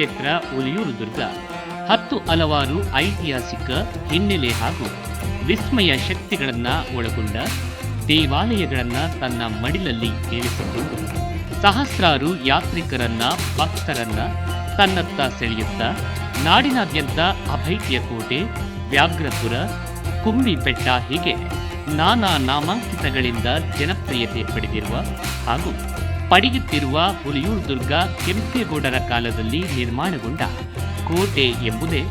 ಕ್ಷೇತ್ರ ಹುಲಿಯೂರು ದುರ್ಗ. ಹತ್ತು ಹಲವಾರು ಐತಿಹಾಸಿಕ ಹಿನ್ನೆಲೆ ಹಾಗೂ ವಿಸ್ಮಯ ಶಕ್ತಿಗಳನ್ನು ಒಳಗೊಂಡ ದೇವಾಲಯಗಳನ್ನ ತನ್ನ ಮಡಿಲಲ್ಲಿ ಇರಿಸಿಕೊಂಡು ಸಹಸ್ರಾರು ಯಾತ್ರಿಕರನ್ನ, ಭಕ್ತರನ್ನ ತನ್ನತ್ತ ಸೆಳೆಯುತ್ತಾ ನಾಡಿನಾದ್ಯಂತ ಅಭೈತ್ಯ ಕೋಟೆ, ವ್ಯಾಘ್ರಪುರ ಕುಂಬಿ ಬೆಟ್ಟ ಹೀಗೆ ನಾನಾ ನಾಮಾಂಕಿತಗಳಿಂದ ಜನಪ್ರಿಯತೆ ಪಡೆದಿರುವ ಹಾಗೂ ಪಡೆಯುತ್ತಿರುವ ಹುಲಿಯೂರು ದುರ್ಗ ಕೆಂಪೇಗೌಡರ ಕಾಲದಲ್ಲಿ ನಿರ್ಮಾಣಗೊಂಡ ಕೋಟೆ ಎಂಬುದೇ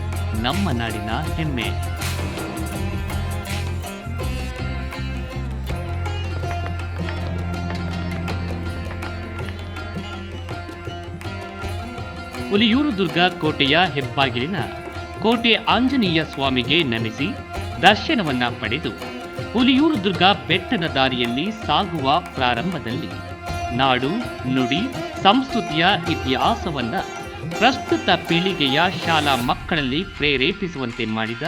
ನಮ್ಮ ನಾಡಿನ ಹೆಮ್ಮೆ. ಹುಲಿಯೂರು ದುರ್ಗ ಕೋಟೆಯ ಹೆಬ್ಬಾಗಿಲಿನ ಕೋಟೆ ಆಂಜನೇಯ ಸ್ವಾಮಿಗೆ ನಮಿಸಿ ದರ್ಶನವನ್ನ ಪಡೆದು ಹುಲಿಯೂರು ದುರ್ಗ ಬೆಟ್ಟದ ದಾರಿಯಲ್ಲಿ ಸಾಗುವ ಪ್ರಾರಂಭದಲ್ಲಿ ನಾಡು ನುಡಿ ಸಂಸ್ಕೃತಿಯ ಇತಿಹಾಸವನ್ನ ಪ್ರಸ್ತುತ ಪೀಳಿಗೆಯ ಶಾಲಾ ಮಕ್ಕಳಲ್ಲಿ ಪ್ರೇರೇಪಿಸುವಂತೆ ಮಾಡಿದ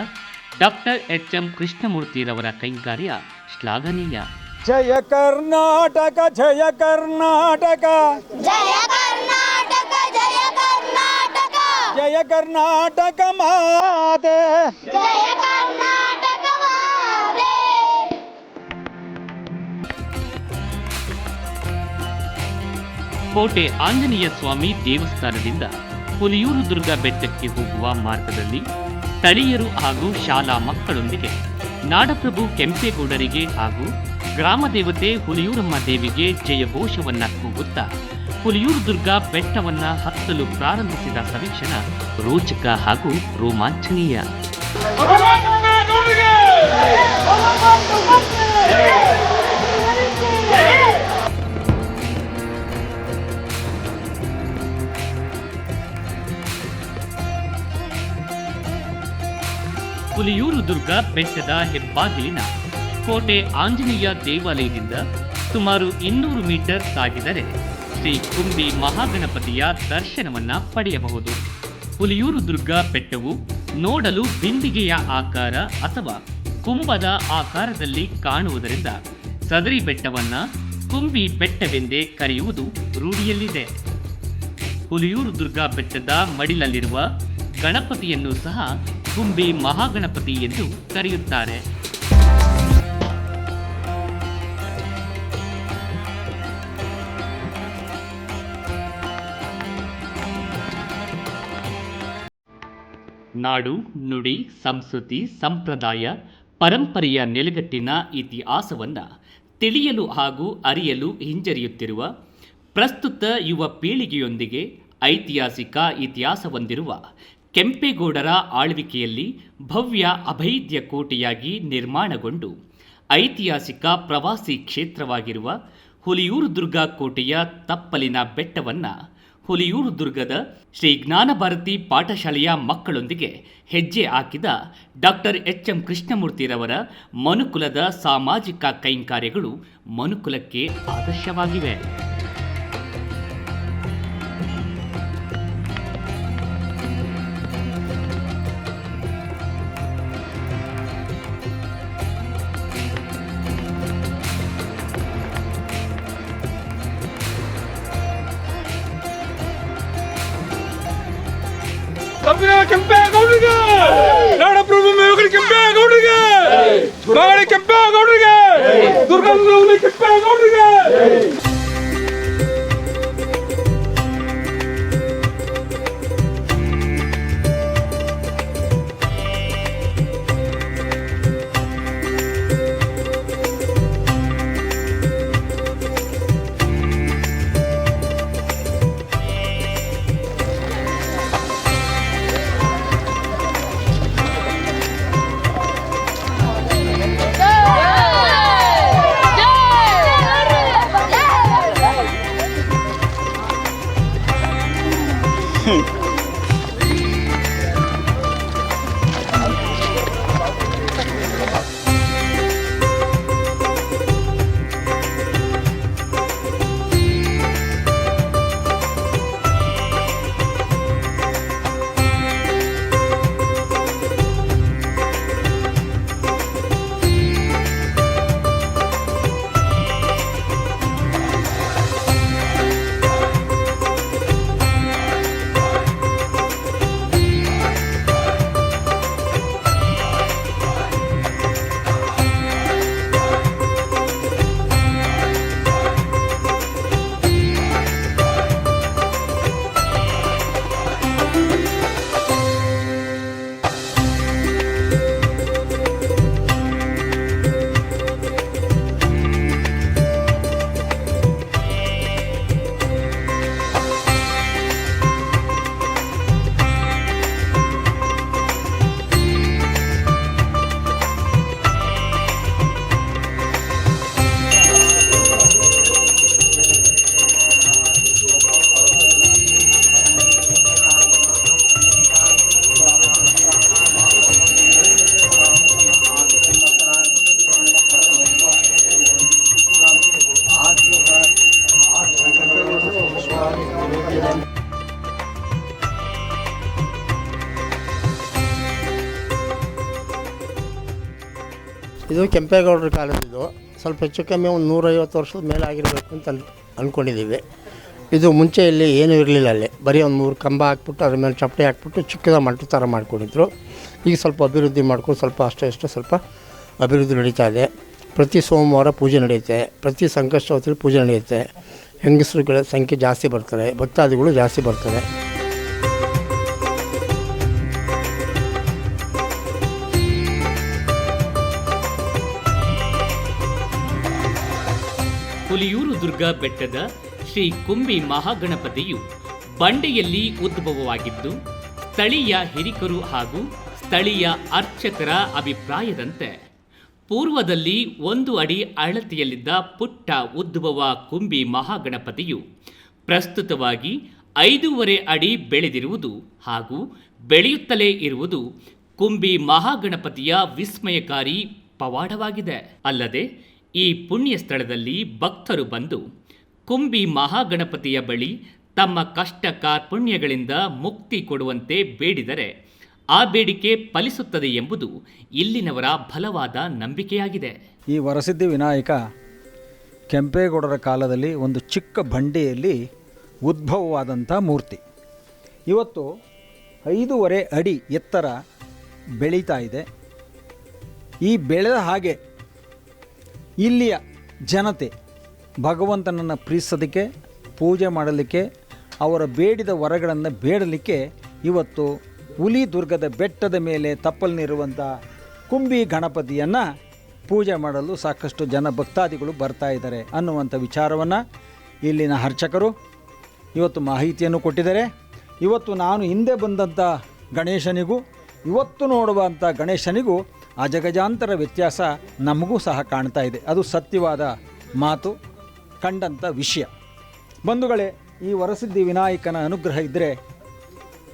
ಡಾಕ್ಟರ್ ಎಚ್ ಎಂ ಕೃಷ್ಣಮೂರ್ತಿರವರ ಕೈಂಕರ್ಯ ಶ್ಲಾಘನೀಯ. ಜಯ ಕರ್ನಾಟಕ ಜಯ ಕರ್ನಾಟಕ. ಜಯ ಕರ್ನಾಟಕ ಜಯ ಕರ್ನಾಟಕ. ಜಯ ಕರ್ನಾಟಕ ಮಾತೆ. ಜಯ ಕೋಟೆ ಆಂಜನೇಯ ಸ್ವಾಮಿ ದೇವಸ್ಥಾನದಿಂದ ಹುಲಿಯೂರು ದುರ್ಗ ಬೆಟ್ಟಕ್ಕೆ ಹೋಗುವ ಮಾರ್ಗದಲ್ಲಿ ಸ್ಥಳೀಯರು ಹಾಗೂ ಶಾಲಾ ಮಕ್ಕಳೊಂದಿಗೆ ನಾಡಪ್ರಭು ಕೆಂಪೇಗೌಡರಿಗೆ ಹಾಗೂ ಗ್ರಾಮ ದೇವತೆ ಹುಲಿಯೂರಮ್ಮ ದೇವಿಗೆ ಜಯಘೋಷವನ್ನ ಕೂಗುತ್ತಾ ಹುಲಿಯೂರು ದುರ್ಗ ಬೆಟ್ಟವನ್ನ ಹತ್ತಲು ಪ್ರಾರಂಭಿಸಿದ ಸಮೀಕ್ಷಣ ರೋಚಕ ಹಾಗೂ ರೋಮಾಂಚನೀಯ. ಹುಲಿಯೂರು ದುರ್ಗ ಬೆಟ್ಟದ ಹೆಬ್ಬಾಗಿಲಿನ ಕೋಟೆ ಆಂಜನೇಯ ದೇವಾಲಯದಿಂದ ಸುಮಾರು ಇನ್ನೂರು ಮೀಟರ್ ಸಾಗಿದರೆ ಶ್ರೀ ಕುಂಬಿ ಮಹಾಗಣಪತಿಯ ದರ್ಶನವನ್ನ ಪಡೆಯಬಹುದು. ಹುಲಿಯೂರು ದುರ್ಗ ಬೆಟ್ಟವು ನೋಡಲು ಬಿಂದಿಗೆಯ ಆಕಾರ ಅಥವಾ ಕುಂಭದ ಆಕಾರದಲ್ಲಿ ಕಾಣುವುದರಿಂದ ಸದರಿ ಬೆಟ್ಟವನ್ನ ಕುಂಬಿ ಬೆಟ್ಟವೆಂದೇ ಕರೆಯುವುದು ರೂಢಿಯಲ್ಲಿದೆ. ಹುಲಿಯೂರು ದುರ್ಗ ಬೆಟ್ಟದ ಮಡಿಲಲ್ಲಿರುವ ಗಣಪತಿಯನ್ನು ಸಹ ಕುಂಬಿ ಮಹಾಗಣಪತಿ ಎಂದು ಕರೆಯುತ್ತಾರೆ. ನಾಡು, ನುಡಿ, ಸಂಸ್ಕೃತಿ, ಸಂಪ್ರದಾಯ, ಪರಂಪರೆಯ ನೆಲೆಗಟ್ಟಿನ ಇತಿಹಾಸವನ್ನು ತಿಳಿಯಲು ಹಾಗೂ ಅರಿಯಲು ಹಿಂಜರಿಯುತ್ತಿರುವ ಪ್ರಸ್ತುತ ಯುವ ಪೀಳಿಗೆಯೊಂದಿಗೆ ಐತಿಹಾಸಿಕ ಇತಿಹಾಸ ಹೊಂದಿರುವ ಕೆಂಪೇಗೌಡರ ಆಳ್ವಿಕೆಯಲ್ಲಿ ಭವ್ಯ ಅಭೈದ್ಯ ಕೋಟೆಯಾಗಿ ನಿರ್ಮಾಣಗೊಂಡು ಐತಿಹಾಸಿಕ ಪ್ರವಾಸಿ ಕ್ಷೇತ್ರವಾಗಿರುವ ಹುಲಿಯೂರು ದುರ್ಗ ಕೋಟೆಯ ತಪ್ಪಲಿನ ಬೆಟ್ಟವನ್ನು ಹುಲಿಯೂರು ದುರ್ಗದ ಶ್ರೀ ಜ್ಞಾನಭಾರತಿ ಪಾಠಶಾಲೆಯ ಮಕ್ಕಳೊಂದಿಗೆ ಹೆಜ್ಜೆ ಹಾಕಿದ ಡಾಕ್ಟರ್ ಎಚ್ ಎಂ ಕೃಷ್ಣಮೂರ್ತಿರವರ ಮನುಕುಲದ ಸಾಮಾಜಿಕ ಕೈಂಕಾರ್ಯಗಳು ಮನುಕುಲಕ್ಕೆ ಆದರ್ಶವಾಗಿವೆ. ಕಬ್ಬಿನ ಕೆಂಪೇಗೌಡರಿಗೆ ನಾಡಪ್ರಭು ಮೇವುಗಳಿ ಕೆಂಪೇಗೌಡರಿಗೆ ಬಾಗಳಿ ಕೆಂಪೇಗೌಡರಿಗೆ ದುರ್ಗಂಗೌಲಿ ಕೆಂಪೇಗೌಡರಿಗೆ ಜಯ ಕೆಂಪೇಗೌಡರ ಕಾಲದಿದ್ದು ಸ್ವಲ್ಪ ಹೆಚ್ಚು ಕಮ್ಮಿ ಒಂದು ನೂರೈವತ್ತು ವರ್ಷದ ಮೇಲೆ ಆಗಿರಬೇಕು ಅಂತ ಅನ್ ಅಂದ್ಕೊಂಡಿದ್ದೀವಿ ಇದು ಮುಂಚೆ ಇಲ್ಲಿ ಏನೂ ಇರಲಿಲ್ಲ ಅಲ್ಲಿ. ಬರೀ ಒಂದು ಮೂರು ಕಂಬ ಹಾಕ್ಬಿಟ್ಟು ಅದ್ರ ಮೇಲೆ ಚಪ್ಪಟೆ ಹಾಕ್ಬಿಟ್ಟು ಚಿಕ್ಕದ ಮಂಟು ಥರ ಮಾಡ್ಕೊಂಡಿದ್ರು. ಈಗ ಸ್ವಲ್ಪ ಅಭಿವೃದ್ಧಿ ಮಾಡ್ಕೊಂಡು ಸ್ವಲ್ಪ ಅಷ್ಟೇ ಅಷ್ಟೇ ಸ್ವಲ್ಪ ಅಭಿವೃದ್ಧಿ ನಡೀತಾ ಇದೆ. ಪ್ರತಿ ಸೋಮವಾರ ಪೂಜೆ ನಡೆಯುತ್ತೆ. ಪ್ರತಿ ಸಂಕಷ್ಟ ಹೊತ್ತಲ್ಲಿ ಪೂಜೆ ನಡೆಯುತ್ತೆ. ಹೆಂಗಸರುಗಳ ಸಂಖ್ಯೆ ಜಾಸ್ತಿ ಬರ್ತಾರೆ ಭಕ್ತಾದಿಗಳು ಜಾಸ್ತಿ ಬರ್ತಾರೆ ಹುಲಿಯೂರು ದುರ್ಗ ಬೆಟ್ಟದ ಶ್ರೀ ಕುಂಬಿ ಮಹಾಗಣಪತಿಯು ಬಂಡೆಯಲ್ಲಿ ಉದ್ಭವವಾಗಿದ್ದು, ಸ್ಥಳೀಯ ಹಿರಿಕರು ಹಾಗೂ ಸ್ಥಳೀಯ ಅರ್ಚಕರ ಅಭಿಪ್ರಾಯದಂತೆ. ಪೂರ್ವದಲ್ಲಿ ಒಂದು ಅಡಿ ಅಳತೆಯಲ್ಲಿದ್ದ ಪುಟ್ಟ ಉದ್ಭವ ಕುಂಬಿ ಮಹಾಗಣಪತಿಯು ಪ್ರಸ್ತುತವಾಗಿ ಐದೂವರೆ ಅಡಿ ಬೆಳೆದಿರುವುದು ಹಾಗೂ ಬೆಳೆಯುತ್ತಲೇ ಇರುವುದು ಕುಂಬಿ ಮಹಾಗಣಪತಿಯ ವಿಸ್ಮಯಕಾರಿ ಪವಾಡವಾಗಿದೆ. ಅಲ್ಲದೆ ಈ ಪುಣ್ಯ ಸ್ಥಳದಲ್ಲಿ ಭಕ್ತರು ಬಂದು ಕುಂಬಿ ಮಹಾಗಣಪತಿಯ ಬಳಿ ತಮ್ಮ ಕಷ್ಟ ಕಾರ್ಪುಣ್ಯಗಳಿಂದ ಮುಕ್ತಿ ಕೊಡುವಂತೆ ಬೇಡಿದರೆ ಆ ಬೇಡಿಕೆ ಫಲಿಸುತ್ತದೆ ಎಂಬುದು ಇಲ್ಲಿನವರ ಬಲವಾದ ನಂಬಿಕೆಯಾಗಿದೆ. ಈ ವರಸಿದ್ಧಿ ವಿನಾಯಕ ಕೆಂಪೇಗೌಡರ ಕಾಲದಲ್ಲಿ ಒಂದು ಚಿಕ್ಕ ಬಂಡೆಯಲ್ಲಿ ಉದ್ಭವವಾದಂಥ ಮೂರ್ತಿ. ಇವತ್ತು ಐದೂವರೆ ಅಡಿ ಎತ್ತರ ಬೆಳೀತಾ ಇದೆ. ಈ ಬೆಳೆದ ಹಾಗೆ ಇಲ್ಲಿಯ ಜನತೆ ಭಗವಂತನನ್ನು ಪ್ರೀತಿಸೋದಕ್ಕೆ, ಪೂಜೆ ಮಾಡಲಿಕ್ಕೆ, ಅವರ ಬೇಡಿದ ವರಗಳನ್ನು ಬೇಡಲಿಕ್ಕೆ ಇವತ್ತು ಹುಲಿ ದುರ್ಗದ ಬೆಟ್ಟದ ಮೇಲೆ ತಪ್ಪಲಿನಿರುವಂಥ ಕುಂಬಿ ಗಣಪತಿಯನ್ನು ಪೂಜೆ ಮಾಡಲು ಸಾಕಷ್ಟು ಜನ ಭಕ್ತಾದಿಗಳು ಬರ್ತಾ ಇದ್ದಾರೆ ಅನ್ನುವಂಥ ವಿಚಾರವನ್ನು ಇಲ್ಲಿನ ಅರ್ಚಕರು ಇವತ್ತು ಮಾಹಿತಿಯನ್ನು ಕೊಟ್ಟಿದ್ದಾರೆ. ಇವತ್ತು ನಾನು ಹಿಂದೆ ಬಂದಂಥ ಗಣೇಶನಿಗೂ, ಇವತ್ತು ನೋಡುವಂಥ ಗಣೇಶನಿಗೂ ಅಜಗಜಾಂತರ ವ್ಯತ್ಯಾಸ ನಮಗೂ ಸಹ ಕಾಣ್ತಾ ಇದೆ. ಅದು ಸತ್ಯವಾದ ಮಾತು ಕಂಡಂಥ ವಿಷಯ. ಬಂಧುಗಳೇ, ಈ ವರಸಿದ್ಧಿ ವಿನಾಯಕನ ಅನುಗ್ರಹ ಇದ್ದರೆ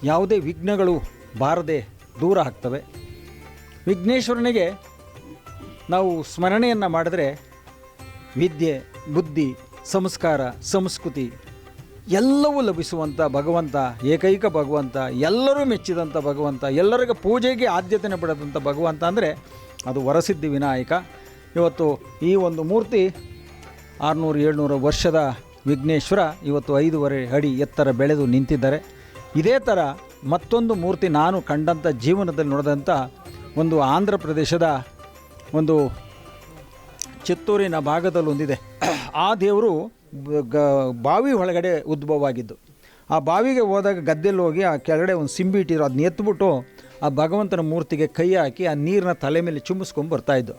ಯಾವುದೇ ವಿಘ್ನಗಳು ಬಾರದೆ ದೂರ ಆಗ್ತವೆ. ವಿಘ್ನೇಶ್ವರನಿಗೆ ನಾವು ಸ್ಮರಣೆಯನ್ನು ಮಾಡಿದ್ರೆ ವಿದ್ಯೆ, ಬುದ್ಧಿ, ಸಂಸ್ಕಾರ, ಸಂಸ್ಕೃತಿ ಎಲ್ಲವೂ ಲಭಿಸುವಂಥ ಭಗವಂತ, ಏಕೈಕ ಭಗವಂತ, ಎಲ್ಲರೂ ಮೆಚ್ಚಿದಂಥ ಭಗವಂತ, ಎಲ್ಲರಿಗೂ ಪೂಜೆಗೆ ಆದ್ಯತೆಯನ್ನು ಪಡೆದಂಥ ಭಗವಂತ ಅಂದರೆ ಅದು ವರಸಿದ್ಧಿ ವಿನಾಯಕ. ಇವತ್ತು ಈ ಒಂದು ಮೂರ್ತಿ ಆರುನೂರು ಏಳ್ನೂರು ವರ್ಷದ ವಿಘ್ನೇಶ್ವರ ಇವತ್ತು ಐದೂವರೆ ಅಡಿ ಎತ್ತರ ಬೆಳೆದು ನಿಂತಿದ್ದಾರೆ. ಇದೇ ಥರ ಮತ್ತೊಂದು ಮೂರ್ತಿ ನಾನು ಕಂಡಂಥ ಜೀವನದಲ್ಲಿ ನೋಡಿದಂಥ ಒಂದು ಆಂಧ್ರ ಪ್ರದೇಶದ ಒಂದು ಚಿತ್ತೂರಿನ ಭಾಗದಲ್ಲಿ ಒಂದಿದೆ ಆ ದೇವರು ಗ ಬಾವಿ ಒಳಗಡೆ ಉದ್ಭವ ಆಗಿದ್ದು ಆ ಬಾವಿಗೆ ಹೋದಾಗ ಗದ್ದೆಲ್ಲಿ ಹೋಗಿ ಆ ಕೆಳಗಡೆ ಒಂದು ಸಿಂಬಿ ಇಟ್ಟಿರೋ ಅದನ್ನ ಎತ್ಬಿಟ್ಟು ಆ ಭಗವಂತನ ಮೂರ್ತಿಗೆ ಕೈ ಹಾಕಿ ಆ ನೀರನ್ನ ತಲೆ ಮೇಲೆ ಚುಂಬಿಸ್ಕೊಂಡು ಬರ್ತಾಯಿದ್ದು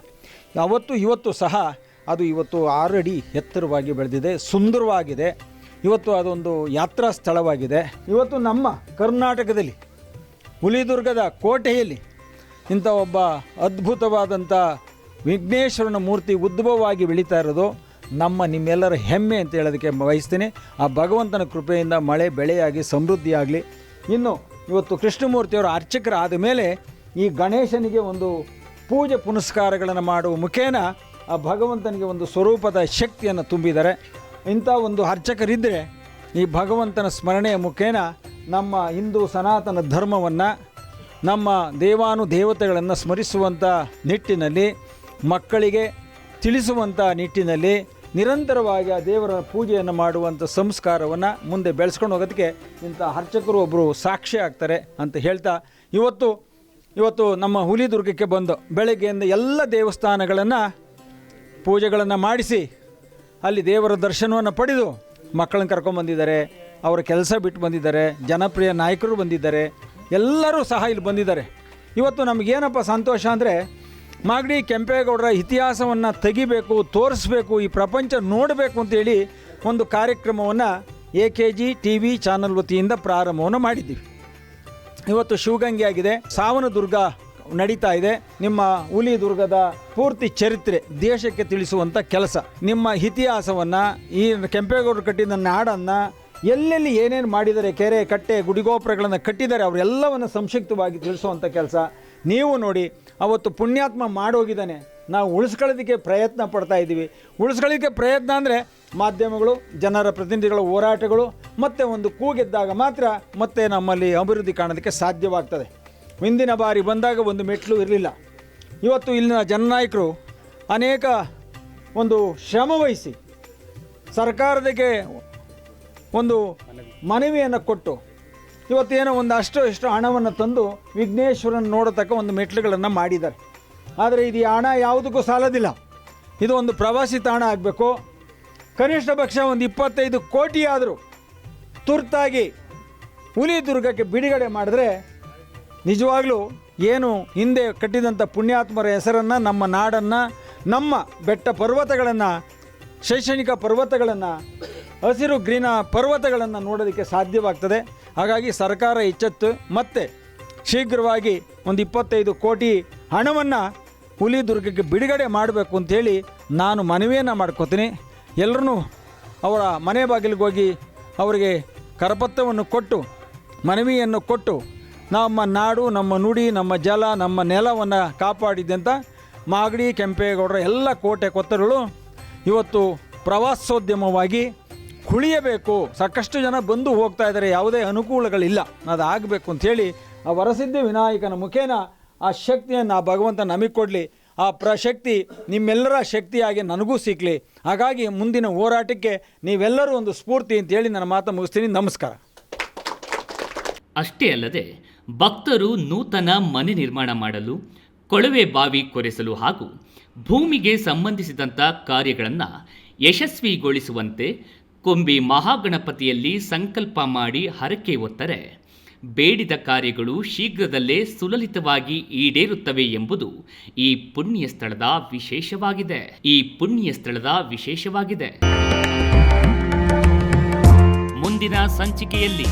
ಅವತ್ತು ಇವತ್ತು ಸಹ ಅದು ಇವತ್ತು ಆರಡಿ ಎತ್ತರವಾಗಿ ಬೆಳೆದಿದೆ, ಸುಂದರವಾಗಿದೆ. ಇವತ್ತು ಅದೊಂದು ಯಾತ್ರಾ ಸ್ಥಳವಾಗಿದೆ. ಇವತ್ತು ನಮ್ಮ ಕರ್ನಾಟಕದಲ್ಲಿ, ಹುಲಿದುರ್ಗದ ಕೋಟೆಯಲ್ಲಿ ಇಂಥ ಒಬ್ಬ ಅದ್ಭುತವಾದಂಥ ವಿಘ್ನೇಶ್ವರನ ಮೂರ್ತಿ ಉದ್ಭವವಾಗಿ ಬೆಳೀತಾ ಇರೋದು. ನಮ್ಮ ನಿಮ್ಮೆಲ್ಲರ ಹೆಮ್ಮೆ ಅಂತ ಹೇಳೋದಕ್ಕೆ ಬಯಸ್ತೀನಿ. ಆ ಭಗವಂತನ ಕೃಪೆಯಿಂದ ಮಳೆ ಬೆಳೆಯಾಗಿ, ಸಮೃದ್ಧಿಯಾಗಲಿ. ಇನ್ನು ಇವತ್ತು ಕೃಷ್ಣಮೂರ್ತಿಯವರು ಅರ್ಚಕರಾದ ಮೇಲೆ ಈ ಗಣೇಶನಿಗೆ ಒಂದು ಪೂಜೆ ಪುನಸ್ಕಾರಗಳನ್ನು ಮಾಡುವ ಮುಖೇನ ಆ ಭಗವಂತನಿಗೆ ಒಂದು ಸ್ವರೂಪದ ಶಕ್ತಿಯನ್ನು ತುಂಬಿದ್ದಾರೆ. ಇಂಥ ಒಂದು ಅರ್ಚಕರಿದ್ದರೆ ಈ ಭಗವಂತನ ಸ್ಮರಣೆಯ ಮುಖೇನ ನಮ್ಮ ಹಿಂದೂ ಸನಾತನ ಧರ್ಮವನ್ನು, ನಮ್ಮ ದೇವಾನು ದೇವತೆಗಳನ್ನು ಸ್ಮರಿಸುವಂಥ ನಿಟ್ಟಿನಲ್ಲಿ, ಮಕ್ಕಳಿಗೆ ತಿಳಿಸುವಂಥ ನಿಟ್ಟಿನಲ್ಲಿ ನಿರಂತರವಾಗಿ ಆ ದೇವರ ಪೂಜೆಯನ್ನು ಮಾಡುವಂಥ ಸಂಸ್ಕಾರವನ್ನು ಮುಂದೆ ಬೆಳೆಸ್ಕೊಂಡು ಹೋಗೋದಕ್ಕೆ ಇಂಥ ಅರ್ಚಕರು ಒಬ್ಬರು ಸಾಕ್ಷಿ ಆಗ್ತಾರೆ ಅಂತ ಹೇಳ್ತಾ, ಇವತ್ತು ಇವತ್ತು ನಮ್ಮ ಹುಲಿದುರ್ಗಕ್ಕೆ ಬಂದು ಬೆಳಗ್ಗೆಯಿಂದ ಎಲ್ಲ ದೇವಸ್ಥಾನಗಳನ್ನು ಪೂಜೆಗಳನ್ನು ಮಾಡಿಸಿ, ಅಲ್ಲಿ ದೇವರ ದರ್ಶನವನ್ನು ಪಡೆದು ಮಕ್ಕಳನ್ನ ಕರ್ಕೊಂಬಂದಿದ್ದಾರೆ ಅವರ ಕೆಲಸ ಬಿಟ್ಟು ಬಂದಿದ್ದಾರೆ, ಜನಪ್ರಿಯ ನಾಯಕರು ಬಂದಿದ್ದಾರೆ, ಎಲ್ಲರೂ ಸಹ ಇಲ್ಲಿ ಬಂದಿದ್ದಾರೆ. ಇವತ್ತು ನಮಗೇನಪ್ಪ ಸಂತೋಷ ಅಂದರೆ ಮಾಗಡಿ ಕೆಂಪೇಗೌಡರ ಇತಿಹಾಸವನ್ನು ತೆಗಿಬೇಕು, ತೋರಿಸ್ಬೇಕು, ಈ ಪ್ರಪಂಚ ನೋಡಬೇಕು ಅಂತೇಳಿ ಒಂದು ಕಾರ್ಯಕ್ರಮವನ್ನು A K G T V channel ವತಿಯಿಂದ ಪ್ರಾರಂಭವನ್ನು ಮಾಡಿದ್ದೀವಿ. ಇವತ್ತು ಶಿವಗಂಗೆ ಆಗಿದೆ, ಸಾವನದುರ್ಗ ನಡೀತಾ ಇದೆ. ನಿಮ್ಮ ಹುಲಿ ದುರ್ಗದ ಪೂರ್ತಿ ಚರಿತ್ರೆ, ದೇಶಕ್ಕೆ ತಿಳಿಸುವಂಥ ಕೆಲಸ. ನಿಮ್ಮ ಇತಿಹಾಸವನ್ನು, ಈ ಕೆಂಪೇಗೌಡರು ಕಟ್ಟಿದ ನಾಡನ್ನು ಎಲ್ಲೆಲ್ಲಿ ಏನೇನು ಮಾಡಿದ್ದಾರೆ, ಕೆರೆ, ಕಟ್ಟೆ, ಗುಡಿಗೋಪುರಗಳನ್ನು ಕಟ್ಟಿದ್ದಾರೆ, ಅವರೆಲ್ಲವನ್ನು ಸಂಕ್ಷಿಪ್ತವಾಗಿ ತಿಳಿಸುವಂಥ ಕೆಲಸ. ನೀವು ನೋಡಿ, ಅವತ್ತು ಪುಣ್ಯಾತ್ಮ ಮಾಡೋಗಿದ್ದಾನೆ. ನಾವು ಉಳಿಸ್ಕೊಳ್ಳೋದಕ್ಕೆ ಪ್ರಯತ್ನ ಪಡ್ತಾ ಇದ್ದೀವಿ. ಉಳಿಸ್ಕೊಳ್ಳೋದಕ್ಕೆ ಪ್ರಯತ್ನ ಅಂದರೆ ಮಾಧ್ಯಮಗಳು, ಜನರ ಪ್ರತಿನಿಧಿಗಳ ಹೋರಾಟಗಳು, ಮತ್ತು ಒಂದು ಕೂಗೆದ್ದಾಗ ಮಾತ್ರ ಮತ್ತೆ ನಮ್ಮಲ್ಲಿ ಅಭಿವೃದ್ಧಿ ಕಾಣೋದಕ್ಕೆ ಸಾಧ್ಯವಾಗ್ತದೆ. ಹಿಂದಿನ ಬಾರಿ ಬಂದಾಗ ಒಂದು ಮೆಟ್ಲು ಇರಲಿಲ್ಲ. ಇವತ್ತು ಇಲ್ಲಿನ ಜನನಾಯಕರು ಅನೇಕ ಒಂದು ಶ್ರಮವಹಿಸಿ ಸರ್ಕಾರದಕ್ಕೆ ಒಂದು ಮನವಿಯನ್ನು ಕೊಟ್ಟು ಇವತ್ತೇನೋ ಒಂದು ಅಷ್ಟು ಇಷ್ಟು ಹಣವನ್ನು ತಂದು ವಿಘ್ನೇಶ್ವರನ ನೋಡತಕ್ಕ ಒಂದು ಮೆಟ್ಲುಗಳನ್ನು ಮಾಡಿದ್ದಾರೆ. ಆದರೆ ಇದು ಹಣ ಯಾವುದಕ್ಕೂ ಸಾಲದಿಲ್ಲ. ಇದು ಒಂದು ಪ್ರವಾಸಿ ತಾಣ ಆಗಬೇಕು. ಕನಿಷ್ಠ ಪಕ್ಷ ಒಂದು ಇಪ್ಪತ್ತೈದು ಕೋಟಿ ಆದರೂ ತುರ್ತಾಗಿ ಹುಲಿ ದುರ್ಗಕ್ಕೆ ಬಿಡುಗಡೆ ಮಾಡಿದ್ರೆ ನಿಜವಾಗ್ಲೂ ಏನು ಹಿಂದೆ ಕಟ್ಟಿದಂಥ ಪುಣ್ಯಾತ್ಮರ ಹೆಸರನ್ನು, ನಮ್ಮ ನಾಡನ್ನು, ನಮ್ಮ ಬೆಟ್ಟ ಪರ್ವತಗಳನ್ನು, ಶೈಕ್ಷಣಿಕ ಪರ್ವತಗಳನ್ನು ಹಸಿರು ಗ್ರೀನ ಪರ್ವತಗಳನ್ನು ನೋಡೋದಕ್ಕೆ ಸಾಧ್ಯವಾಗ್ತದೆ. ಹಾಗಾಗಿ ಸರ್ಕಾರ ಎಚ್ಚೆತ್ತು ಮತ್ತೆ ಶೀಘ್ರವಾಗಿ ಒಂದು ಇಪ್ಪತ್ತೈದು ಕೋಟಿ ಹಣವನ್ನು ಹುಲಿದುರ್ಗಕ್ಕೆ ಬಿಡುಗಡೆ ಮಾಡಬೇಕು ಅಂಥೇಳಿ ನಾನು ಮನವಿಯನ್ನು ಮಾಡ್ಕೋತೀನಿ. ಎಲ್ಲರೂ ಅವರ ಮನೆ ಬಾಗಿಲಿಗೆ ಹೋಗಿ ಅವರಿಗೆ ಕರಪತ್ರವನ್ನು ಕೊಟ್ಟು, ಮನವಿಯನ್ನು ಕೊಟ್ಟು ನಮ್ಮ ನಾಡು, ನಮ್ಮ ನುಡಿ, ನಮ್ಮ ಜಲ, ನಮ್ಮ ನೆಲವನ್ನು ಕಾಪಾಡಿದ್ದಂಥ ಮಾಗಡಿ, ಕೆಂಪೇಗೌಡರ ಎಲ್ಲ ಕೋಟೆ ಕೊತ್ತರುಗಳು ಇವತ್ತು ಪ್ರವಾಸೋದ್ಯಮವಾಗಿ ಕುಳಿಯಬೇಕು. ಸಾಕಷ್ಟು ಜನ ಬಂದು ಹೋಗ್ತಾ ಇದ್ದಾರೆ. ಯಾವುದೇ ಅನುಕೂಲಗಳಿಲ್ಲ. ಅದು ಆಗಬೇಕು ಅಂಥೇಳಿ ಆ ವರಸಿದ್ಧಿ ವಿನಾಯಕನ ಮುಖೇನ ಆ ಶಕ್ತಿಯನ್ನು ಆ ಭಗವಂತ ನಮಗೆ ಕೊಡಲಿ. ಆ ಪ್ರಶಕ್ತಿ ನಿಮ್ಮೆಲ್ಲರ ಶಕ್ತಿಯಾಗಿ ನನಗೂ ಸಿಕ್ಕಲಿ ಹಾಗಾಗಿ ಮುಂದಿನ ಹೋರಾಟಕ್ಕೆ ನೀವೆಲ್ಲರೂ ಒಂದು ಸ್ಫೂರ್ತಿ ಅಂತೇಳಿ ನನ್ನ ಮಾತು ಮುಗಿಸ್ತೀನಿ. ನಮಸ್ಕಾರ. ಅಷ್ಟೇ ಅಲ್ಲದೆ ಭಕ್ತರು ನೂತನ ಮನೆ ನಿರ್ಮಾಣ ಮಾಡಲು, ಕೊಳವೆ ಬಾವಿ ಕೊರೆಸಲು ಹಾಗೂ ಭೂಮಿಗೆ ಸಂಬಂಧಿಸಿದಂಥ ಕಾರ್ಯಗಳನ್ನು ಯಶಸ್ವಿಗೊಳಿಸುವಂತೆ ಕೊಂಬಿ ಮಹಾಗಣಪತಿಯಲ್ಲಿ ಸಂಕಲ್ಪ ಮಾಡಿ ಹರಕೆ ಒತ್ತರೆ ಬೇಡಿದ ಕಾರ್ಯಗಳು ಶೀಘ್ರದಲ್ಲೇ ಸುಲಲಿತವಾಗಿ ಈಡೇರುತ್ತವೆ ಎಂಬುದು ಈ ಪುಣ್ಯ ಸ್ಥಳದ ವಿಶೇಷವಾಗಿದೆ. ಈ ಪುಣ್ಯ ಸ್ಥಳದ ವಿಶೇಷವಾಗಿದೆ. ಮುಂದಿನ ಸಂಚಿಕೆಯಲ್ಲಿ.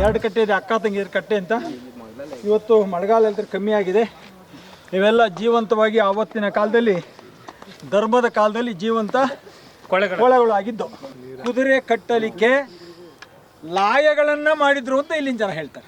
ಎರಡು ಕಟ್ಟೆ ಇದೆ, ಅಕ್ಕ ತಂಗಿಯರ ಕಟ್ಟೆ ಅಂತ. ಇವತ್ತು ಮಳೆಗಾಲ ಕಮ್ಮಿ ಆಗಿದೆ. ಇವೆಲ್ಲ ಜೀವಂತವಾಗಿ ಆವತ್ತಿನ ಕಾಲದಲ್ಲಿ, ಧರ್ಮದ ಕಾಲದಲ್ಲಿ ಜೀವಂತ ಕೊಳೆಗಳು ಆಗಿದ್ದು. ಕುದುರೆ ಕಟ್ಟಲಿಕ್ಕೆ ಲಾಯಗಳನ್ನ ಮಾಡಿದ್ರು ಅಂತ ಇಲ್ಲಿನ ಜನ ಹೇಳ್ತಾರೆ.